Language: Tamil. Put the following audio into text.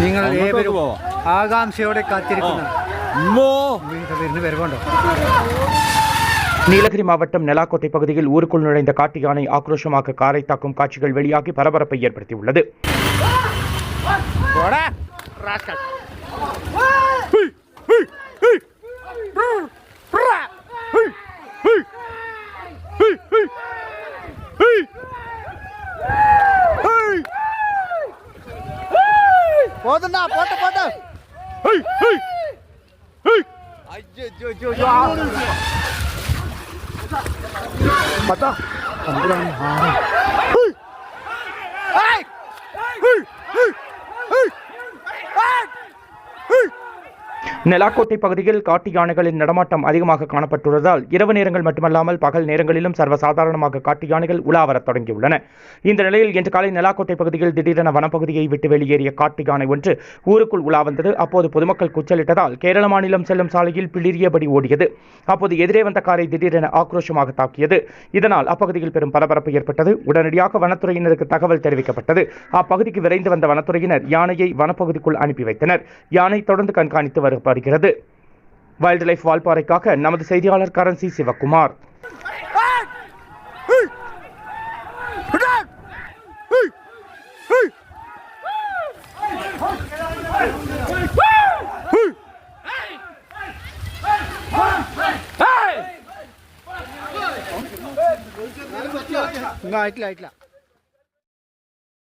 നിങ്ങൾ അങ്ങോട്ടൊക്കെ ഏവരും പോവാം. ആകാംക്ഷയോടെ കാത്തിരിക്കുന്ന അമ്മോ വീണ്ടും വരുവാണ്ടോ நீலகிரி மாவட்டம் நெலாக்கோட்டை பகுதியில் ஊருக்குள் நுழைந்த காட்டு யானை ஆக்ரோஷமாக காரை தாக்கும் காட்சிகள் வெளியாகி பரபரப்பை ஏற்படுத்தியுள்ளது போதுண்டா போட்டு போட்டு. பார்த்தா தம்புரான் ஆ. நெலாக்கோட்டை பகுதியில் காட்டு யானைகளின் நடமாட்டம் அதிகமாக காணப்பட்டுள்ளதால் இரவு நேரங்கள் மட்டுமல்லாமல் பகல் நேரங்களிலும் சர்வசாதாரணமாக காட்டு யானைகள் உலாவரத் தொடங்கியுள்ளன. இந்த நிலையில் இன்று காலை நெலாக்கோட்டை பகுதியில் திடீரென வனப்பகுதியை விட்டு வெளியேறிய காட்டு யானை ஒன்று ஊருக்குள் உலா வந்தது. அப்போது பொதுமக்கள் கூச்சலிட்டதால் கேரள மாநிலம் செல்லும் சாலையில் பிளிரியபடி ஓடியது. அப்போது எதிரே வந்த காரை திடீரென ஆக்ரோஷமாக தாக்கியது. இதனால் அப்பகுதியில் பெரும் பரபரப்பு ஏற்பட்டது. உடனடியாக வனத்துறையினருக்கு தகவல் தெரிவிக்கப்பட்டது. அப்பகுதிக்கு விரைந்து வந்த வனத்துறையினர் யானையை வனப்பகுதிக்குள் அனுப்பி வைத்தனர். யானை தொடர்ந்து கண்காணித்து வருகிறது வைல்ட் லைஃப் வால்பாறைக்காக நமது செய்தியாளர் கரன்சி சிவகுமார். இங்க ஆயிட்டல ஆயிட்டல